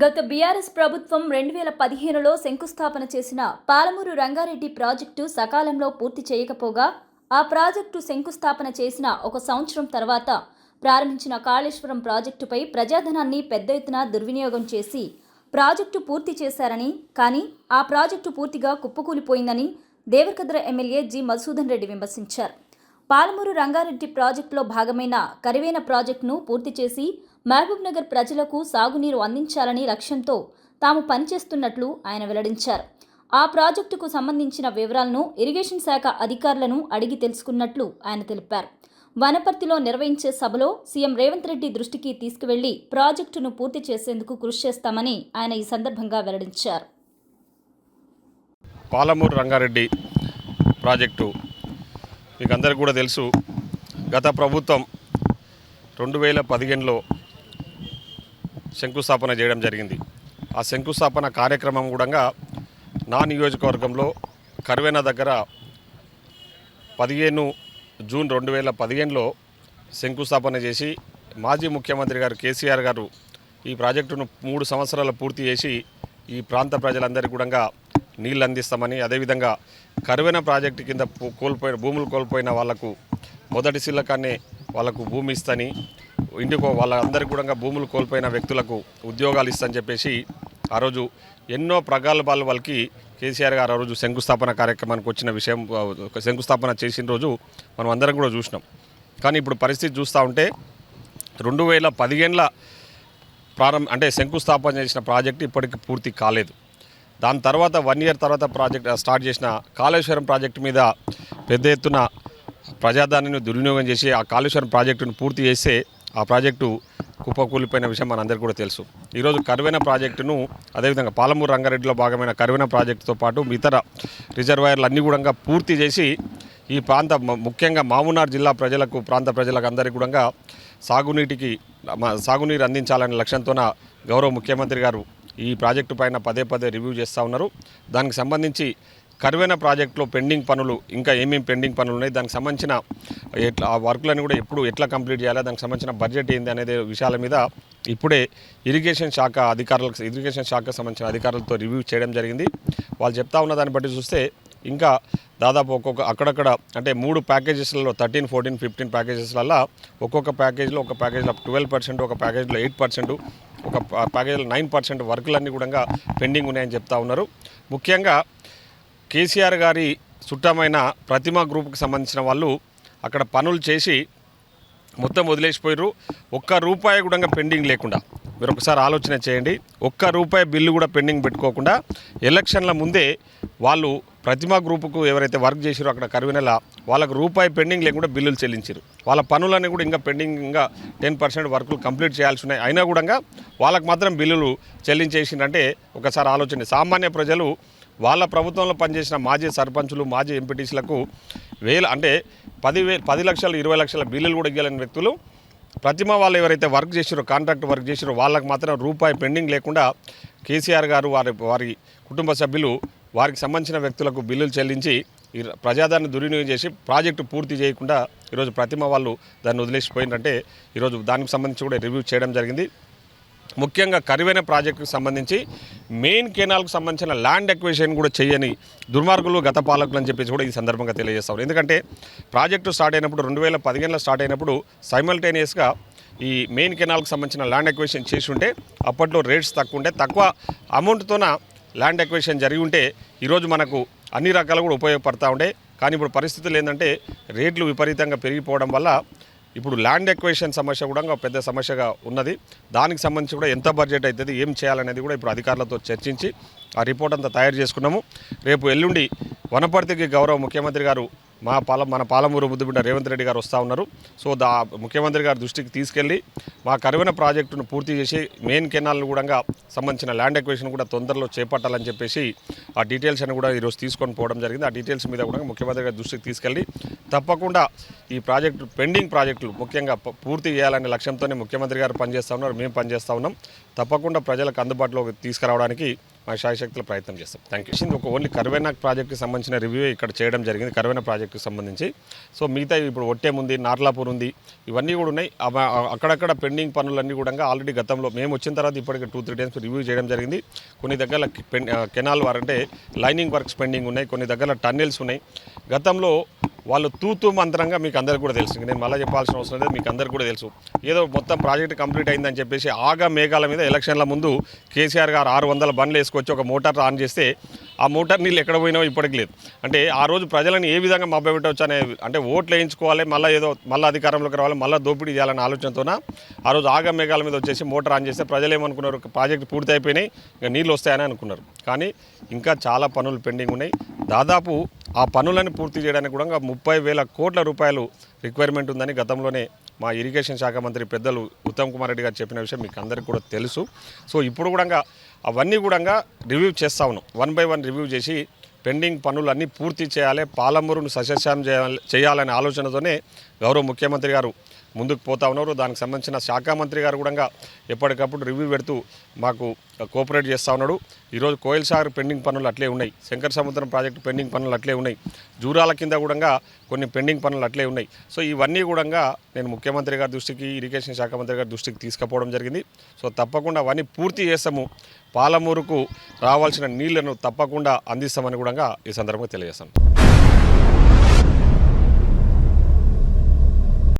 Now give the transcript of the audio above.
గత బీఆర్ఎస్ ప్రభుత్వం రెండు వేల పదిహేనులో శంకుస్థాపన చేసిన పాలమూరు రంగారెడ్డి ప్రాజెక్టు సకాలంలో పూర్తి చేయకపోగా ఆ ప్రాజెక్టు శంకుస్థాపన చేసిన ఒక సంవత్సరం తర్వాత ప్రారంభించిన కాళేశ్వరం ప్రాజెక్టుపై ప్రజాధనాన్ని పెద్ద ఎత్తున దుర్వినియోగం చేసి ప్రాజెక్టు పూర్తి చేశారని కానీ ఆ ప్రాజెక్టు పూర్తిగా కుప్పకూలిపోయిందని దేవరకద్ర ఎమ్మెల్యే జి. మధుసూదన్ రెడ్డి విమర్శించారు. పాలమూరు రంగారెడ్డి ప్రాజెక్టులో భాగమైన కరివేన ప్రాజెక్టును పూర్తి చేసి మహబూబ్నగర్ ప్రజలకు సాగునీరు అందించాలని లక్ష్యంతో తాము పనిచేస్తున్నట్లు ఆయన వెల్లడించారు. ఆ ప్రాజెక్టుకు సంబంధించిన వివరాలను ఇరిగేషన్ శాఖ అధికారులను అడిగి తెలుసుకున్నట్లు ఆయన తెలిపారు. వనపర్తిలో నిర్వహించే సభలో సీఎం రేవంత్ రెడ్డి దృష్టికి తీసుకువెళ్ళి ప్రాజెక్టును పూర్తి చేసేందుకు కృషి చేస్తామని ఆయన ఈ సందర్భంగా వెల్లడించారు. పాలమూరు రంగారెడ్డి ప్రాజెక్టు మీకు అందరికీ కూడా తెలుసు. గత ప్రభుత్వం రెండు వేల పదిహేనులో శంకుస్థాపన చేయడం జరిగింది. ఆ శంకుస్థాపన కార్యక్రమం కూడా నా నియోజకవర్గంలో కరువేన దగ్గర పదిహేను జూన్ రెండు వేల పదిహేనులో శంకుస్థాపన చేసి మాజీ ముఖ్యమంత్రి గారు కేసీఆర్ గారు ఈ ప్రాజెక్టును మూడు సంవత్సరాలు పూర్తి చేసి ఈ ప్రాంత ప్రజలందరికీ కూడా నీళ్ళు అందిస్తామని అదేవిధంగా కరువైన ప్రాజెక్టు కింద కోల్పోయిన భూములు కోల్పోయిన వాళ్ళకు మొదటి సిల్లకాన్నే వాళ్ళకు భూమి ఇస్తని ఇంటికో వాళ్ళందరికీ కూడా భూములు కోల్పోయిన వ్యక్తులకు ఉద్యోగాలు ఇస్తని చెప్పేసి ఆ రోజు ఎన్నో ప్రగల్భాలు వాళ్ళకి కేసీఆర్ గారు ఆ రోజు శంకుస్థాపన కార్యక్రమానికి వచ్చిన విషయం శంకుస్థాపన చేసిన రోజు మనం అందరం కూడా చూసినాం. కానీ ఇప్పుడు పరిస్థితి చూస్తూ ఉంటే రెండు వేల పదిహేనుల ప్రారంభ అంటే శంకుస్థాపన చేసిన ప్రాజెక్టు ఇప్పటికి పూర్తి కాలేదు. దాని తర్వాత వన్ ఇయర్ తర్వాత ప్రాజెక్ట్ స్టార్ట్ చేసిన కాళేశ్వరం ప్రాజెక్టు మీద పెద్ద ఎత్తున ప్రజాదానిని దుర్వినియోగం చేసి ఆ కాళేశ్వరం ప్రాజెక్టును పూర్తి చేస్తే ఆ ప్రాజెక్టు కుప్పకూలిపోయిన విషయం మనందరికీ కూడా తెలుసు. ఈరోజు కరువైన ప్రాజెక్టును అదేవిధంగా పాలమూరు రంగారెడ్డిలో భాగమైన కరువైన ప్రాజెక్టుతో పాటు ఇతర రిజర్వాయర్లు అన్నీ కూడా పూర్తి చేసి ఈ ప్రాంత ముఖ్యంగా మామునార్ జిల్లా ప్రజలకు ప్రాంత ప్రజలకు అందరికీ కూడా సాగునీటికి సాగునీరు అందించాలనే లక్ష్యంతోన గౌరవ ముఖ్యమంత్రి గారు ఈ ప్రాజెక్టు పైన పదే పదే రివ్యూ చేస్తూ ఉన్నారు. దానికి సంబంధించి కరువైన ప్రాజెక్టులో పెండింగ్ పనులు ఇంకా ఏమేమి పెండింగ్ పనులు ఉన్నాయి దానికి సంబంధించిన ఎట్లా ఆ వర్క్లను కూడా ఎప్పుడు ఎట్లా కంప్లీట్ చేయాలి దానికి సంబంధించిన బడ్జెట్ ఏంది అనేది విషయాల మీద ఇప్పుడే ఇరిగేషన్ శాఖ అధికారులకు ఇరిగేషన్ శాఖకు సంబంధించిన అధికారులతో రివ్యూ చేయడం జరిగింది. వాళ్ళు చెప్తా ఉన్న దాన్ని బట్టి చూస్తే ఇంకా దాదాపు ఒక్కొక్క అక్కడక్కడ అంటే మూడు ప్యాకేజెస్లలో థర్టీన్ ఫోర్టీన్ ఫిఫ్టీన్ ప్యాకేజెస్లలో ఒక్కొక్క ప్యాకేజ్లో ఒక ప్యాకేజ్లో ట్వెల్వ్ పర్సెంట్ ఒక ప్యాకేజ్లో ఎయిట్ పర్సెంట్ ఒక ప్యాకేజ్లో నైన్ పర్సెంట్ వర్కులన్నీ కూడా పెండింగ్ ఉన్నాయని చెప్తా ఉన్నారు. ముఖ్యంగా కేసీఆర్ గారి చుట్టమైన ప్రతిమ గ్రూప్కి సంబంధించిన వాళ్ళు అక్కడ పనులు చేసి మొత్తం వదిలేసిపోయారు ఒక్క రూపాయి కూడా పెండింగ్ లేకుండా. మీరు ఒకసారి ఆలోచన చేయండి. ఒక్క రూపాయి బిల్లు కూడా పెండింగ్ పెట్టుకోకుండా ఎలక్షన్ల ముందే వాళ్ళు ప్రతిమా గ్రూపుకు ఎవరైతే వర్క్ చేసారో అక్కడ కరువినెల వాళ్ళకు రూపాయి పెండింగ్ లేకుండా బిల్లులు చెల్లించారు వాళ్ళ పనులన్నీ కూడా ఇంకా పెండింగ్ ఇంకా టెన్ పర్సెంట్ వర్కులు కంప్లీట్ చేయాల్సి ఉన్నాయి. అయినా కూడా వాళ్ళకు మాత్రం బిల్లులు చెల్లించేసిందంటే ఒకసారి ఆలోచన. సామాన్య ప్రజలు వాళ్ళ ప్రభుత్వంలో పనిచేసిన మాజీ సర్పంచులు మాజీ ఎంపీటీసీలకు వేల అంటే పది వే పది లక్షలు ఇరవై లక్షల బిల్లులు కూడా ఇవ్వలేని వ్యక్తులు. ప్రతిమ వాళ్ళు ఎవరైతే వర్క్ చేసారో కాంట్రాక్ట్ వర్క్ చేసారో వాళ్ళకి మాత్రం రూపాయి పెండింగ్ లేకుండా కేసీఆర్ గారు వారి వారి కుటుంబ సభ్యులు వారికి సంబంధించిన వ్యక్తులకు బిల్లులు చెల్లించి ఈ ప్రజాదాన్ని దుర్వినియోగం చేసి ప్రాజెక్టు పూర్తి చేయకుండా ఈరోజు ప్రతిమ వాళ్ళు దాన్ని వదిలేసిపోయిందంటే ఈరోజు దానికి సంబంధించి కూడా రివ్యూ చేయడం జరిగింది. ముఖ్యంగా కరువైన ప్రాజెక్టుకు సంబంధించి మెయిన్ కెనాల్కు సంబంధించిన ల్యాండ్ ఎక్వేషన్ కూడా చేయని దుర్మార్గులు గత పాలకులు అని చెప్పేసి కూడా ఈ సందర్భంగా తెలియజేస్తారు ఎందుకంటే ప్రాజెక్టు స్టార్ట్ అయినప్పుడు రెండు వేల పదిహేనులో స్టార్ట్ అయినప్పుడు సైమల్టేనియస్గా ఈ మెయిన్ కెనాల్కి సంబంధించిన ల్యాండ్ ఎక్వేషన్ చేసి ఉంటే అప్పట్లో రేట్స్ తక్కువ ఉంటే తక్కువ అమౌంట్తోన ల్యాండ్ ఎక్వేషన్ జరిగి ఉంటే ఈరోజు మనకు అన్ని రకాలు కూడా ఉపయోగపడతా ఉండే. కానీ ఇప్పుడు పరిస్థితులు ఏంటంటే రేట్లు విపరీతంగా పెరిగిపోవడం వల్ల ఇప్పుడు ల్యాండ్ ఎక్వేషన్ సమస్య కూడా ఒక పెద్ద సమస్యగా ఉన్నది. దానికి సంబంధించి కూడా ఎంత బడ్జెట్ అవుతుంది ఏం చేయాలనేది కూడా ఇప్పుడు అధికారులతో చర్చించి ఆ రిపోర్ట్ అంతా తయారు చేసుకున్నాము. రేపు ఎల్లుండి వనపర్తికి గౌరవ ముఖ్యమంత్రి గారు మా పాల మన పాలమూరు ముద్దుబిడ్డ రేవంత్ రెడ్డి గారు వస్తూ ఉన్నారు. సో దా ముఖ్యమంత్రి గారి దృష్టికి తీసుకెళ్ళి మా కరువైన ప్రాజెక్టును పూర్తి చేసి మెయిన్ కెనాల్ కూడా సంబంధించిన ల్యాండ్ ఎక్వేషన్ కూడా తొందరలో చేపట్టాలని చెప్పేసి ఆ డీటెయిల్స్ అని కూడా ఈరోజు తీసుకొని పోవడం జరిగింది. ఆ డీటెయిల్స్ మీద కూడా ముఖ్యమంత్రి గారి దృష్టికి తీసుకెళ్ళి తప్పకుండా ఈ ప్రాజెక్టు పెండింగ్ ప్రాజెక్టులు ముఖ్యంగా పూర్తి చేయాలనే లక్ష్యంతోనే ముఖ్యమంత్రి గారు పనిచేస్తూ ఉన్నారు. మేము పనిచేస్తూ ఉన్నాం. తప్పకుండా ప్రజలకు అందుబాటులోకి తీసుకురావడానికి మా శాయశక్తుల ప్రయత్నం చేస్తాం. థ్యాంక్ యూ ఒక ఓన్లీ కర్వేనాక్ ప్రాజెక్ట్కి సంబంధించిన రివ్యూ ఇక్కడ చేయడం జరిగింది కరువేనా ప్రాజెక్టుకి సంబంధించి. సో మిగతా ఇప్పుడు ఒట్టేం ఉంది నార్లాపూర్ ఉంది ఇవన్నీ కూడా ఉన్నాయి. అవ- అక్కడక్కడ పెండింగ్ పనులన్నీ కూడా ఆల్రెడీ గతంలో మేము వచ్చిన తర్వాత ఇప్పటికి టూ త్రీ టైమ్స్ రివ్యూ చేయడం జరిగింది. కొన్ని దగ్గర కెనాల్ వారంటే లైనింగ్ వర్క్స్ పెండింగ్ ఉన్నాయి కొన్ని దగ్గర టన్నెల్స్ ఉన్నాయి. గతంలో వాళ్ళు తూతు మంత్రంగా మీకు అందరికీ కూడా తెలుసు. నేను మళ్ళీ చెప్పాల్సిన అవసరం లేదు మీకు అందరికీ కూడా తెలుసు. ఏదో మొత్తం ప్రాజెక్ట్ కంప్లీట్ అయిందని చెప్పేసి ఆగా మేఘాల మీద ఎలక్షన్ల ముందు కేసీఆర్ గారు ఆరు వందల బండ్లు వేసుకొచ్చి ఒక మోటార్ ఆన్ చేస్తే ఆ మోటార్ నీళ్ళు ఎక్కడ పోయినావో ఇప్పటికి లేదు. అంటే ఆ రోజు ప్రజలను ఏ విధంగా మభ్యపెట్టవచ్చు అనే అంటే ఓట్లు వేయించుకోవాలి మళ్ళీ ఏదో మళ్ళీ అధికారంలోకి రావాలి మళ్ళీ దోపిడీ చేయాలనే ఆలోచనతోన ఆ రోజు ఆగ మేఘాల మీద వచ్చేసి మోటార్ ఆన్ చేస్తే ప్రజలు ఏమనుకున్నారు ప్రాజెక్ట్ పూర్తి అయిపోయినాయి ఇంకా నీళ్ళు వస్తాయని అనుకున్నారు. కానీ ఇంకా చాలా పనులు పెండింగ్ ఉన్నాయి. దాదాపు ఆ పనులను పూర్తి చేయడానికి కూడా ముప్పై వేల కోట్ల రూపాయలు రిక్వైర్మెంట్ ఉందని గతంలోనే మా ఇరిగేషన్ శాఖ మంత్రి పెద్దలు ఉత్తమ్ కుమార్ రెడ్డి గారు చెప్పిన విషయం మీకు అందరికీ కూడా తెలుసు. సో ఇప్పుడు కూడా అవన్నీ కూడా రివ్యూ చేస్తా ఉన్నాం. వన్ బై వన్ రివ్యూ చేసి పెండింగ్ పనులన్నీ పూర్తి చేయాలి పాలమూరును సస్యశ్యామం చేయాలి చేయాలనే ఆలోచనతోనే గౌరవ ముఖ్యమంత్రి గారు ముందుకు పోతా ఉన్నారు. దానికి సంబంధించిన శాఖ మంత్రి గారు కూడా ఎప్పటికప్పుడు రివ్యూ పెడుతూ మాకు కోఆపరేట్ చేస్తూ ఉన్నాడు. ఈరోజు కోయిల్ సాగర్ పెండింగ్ పనులు అట్లే ఉన్నాయి. శంకర సముద్రం ప్రాజెక్టు పెండింగ్ పనులు అట్లే ఉన్నాయి. జూరాల కింద కూడా కొన్ని పెండింగ్ పనులు అట్లే ఉన్నాయి. సో ఇవన్నీ కూడా నేను ముఖ్యమంత్రి గారి దృష్టికి ఇరిగేషన్ శాఖ మంత్రి గారి దృష్టికి తీసుకుపోవడం జరిగింది. సో తప్పకుండా అవన్నీ పూర్తి చేస్తాము. పాలమూరుకు రావాల్సిన నీళ్ళను తప్పకుండా అందిస్తామని కూడా ఈ సందర్భంగా తెలియజేస్తాను.